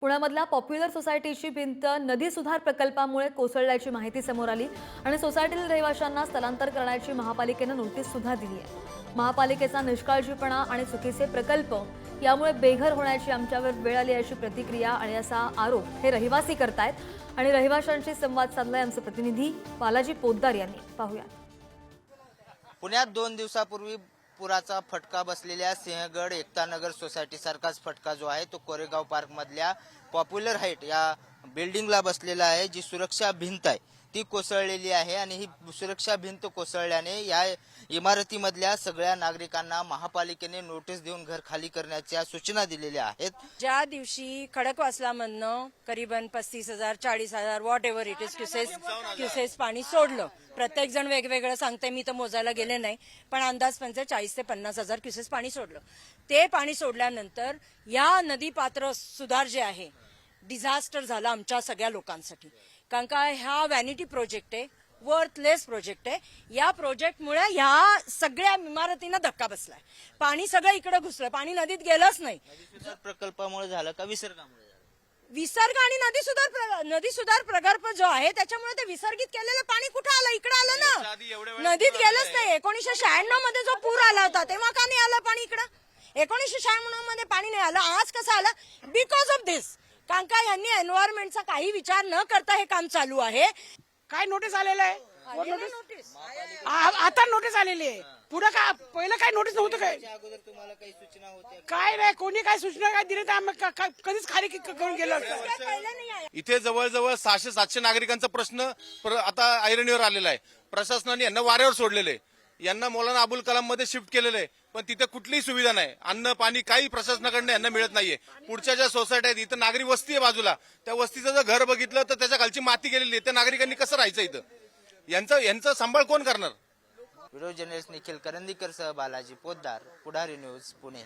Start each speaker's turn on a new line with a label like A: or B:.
A: पुण्यामधल्या popular सोसायटीची भिंत नदी सुधार प्रकल्पामुळे कोसळल्याची माहिती समोर आली आणि सोसायटीतील रहिवाशांना स्थलांतर करण्याची महापालिकेनं नोटीस सुद्धा दिली आहे. महापालिकेचा निष्काळजीपणा आणि चुकीचे प्रकल्प यामुळे बेघर होण्याची आमच्यावर वेळ आली अशी प्रतिक्रिया आणि असा आरोप हे रहिवासी करतायत आणि रहिवाशांशी संवाद साधलाय आमचे प्रतिनिधी बालाजी पोद्दार यांनी. पाहूया.
B: पुण्यात दोन दिवसापूर्वी पुराचा फटका बसलेल्या सिंहगड एकतानगर सोसायटी सारखाच फटका जो आहे तो कोरेगाव पार्क मधल्या पॉप्युलर हाईट या बिल्डिंगला बसलेला आहे जी सुरक्षा भिंत आहे. ती कोसळलेली आहे आणि ही सुरक्षा भिंत कोसळल्याने या इमारतीमधल्या सगळ्या नागरिकांना महापालिकेने नोटीस देऊन घर खाली करण्याच्या सूचना दिलेल्या आहेत.
C: ज्या दिवशी खडकवासलामधनं करीबन पस्तीस हजार चाळीस हजार whatever it is cusecs cusecs पाणी सोडलं. प्रत्येक जण वेगवेगळं सांगते मी तर मोजायला गेले नाही पण अंदाज पंच चाळीस ते पन्नास हजार क्युसेस पाणी सोडलं. ते पाणी सोडल्यानंतर या नदी पात्र सुधार जे आहे डिझास्टर झाला आमच्या सगळ्या लोकांसाठी. कारण का हा व्हॅनिटी प्रोजेक्ट आहे वर्थलेस प्रोजेक्ट आहे. या प्रोजेक्टमुळे ह्या सगळ्या इमारतींना धक्का बसलाय. पाणी सगळं इकडे घुसलं पाणी नदीत गेलंच नाही.
B: प्रकल्पामुळे झालं का विसर्गामुळे
C: विसर्ग आणि नदी सुधार नदी सुधार प्रकल्प जो आहे त्याच्यामुळे ते विसर्गित केलेलं पाणी कुठं आलं? इकडे आलं ना. नदीत गेलंच नाही. एकोणीशे शहाण्णवमध्ये जो पूर आला होता तेव्हा का नाही आलं पाणी इकडं? एकोणीशे शहाण्णवमध्ये पाणी नाही आलं. आज कसं आलं? बिकॉज ऑफ दिस कारण का यांनी एन्व्हायरमेंटचा काही विचार न करता हे काम चालू आहे?
D: काय नोटीस आलेलं आहे? वर
C: आलेलं
D: नोटीस
C: नोटीस
D: आ- आता नोटीस आलेली आहे. पुढे काय पहिलं काय नोटीस नव्हतं काय?
B: त्या अगोदर तुम्हाला काही सूचना होत्या
D: काय नाही कोणी काय सूचना काय दिली तर आम्ही क- क- कधीच खाली क- करून गेलो असतो.
C: काय पहिलं नाही आहे?
E: इथे जवळजवळ सहाशे सातशे नागरिकांचा प्रश्न प्र- आता ऐरणीवर आलेला आहे. प्रशासनाने यांना वाऱ्यावर सोडलेले यांना मौलाना अबुल कलाममध्ये शिफ्ट केलेलं आहे. पण तिथे कुठलीही सुविधा नाही. अन्न पाणी काही प्रशासनाकडनं यांना मिळत नाहीये. पुढच्या ज्या सोसायट्या आहेत इथं नागरी वस्ती आहे बाजूला. त्या वस्तीचं जर घर बघितलं तर त्याच्या खालची माती गेलेली आहे. त्या नागरिकांनी कसं राहायचं इथं? यांचा यांचा सांभाळ कोण करणार?
B: व्हिडिओ जर्नलिस्ट निखिल करंदीकर सह बालाजी पोद्दार पुढारी न्यूज पुणे.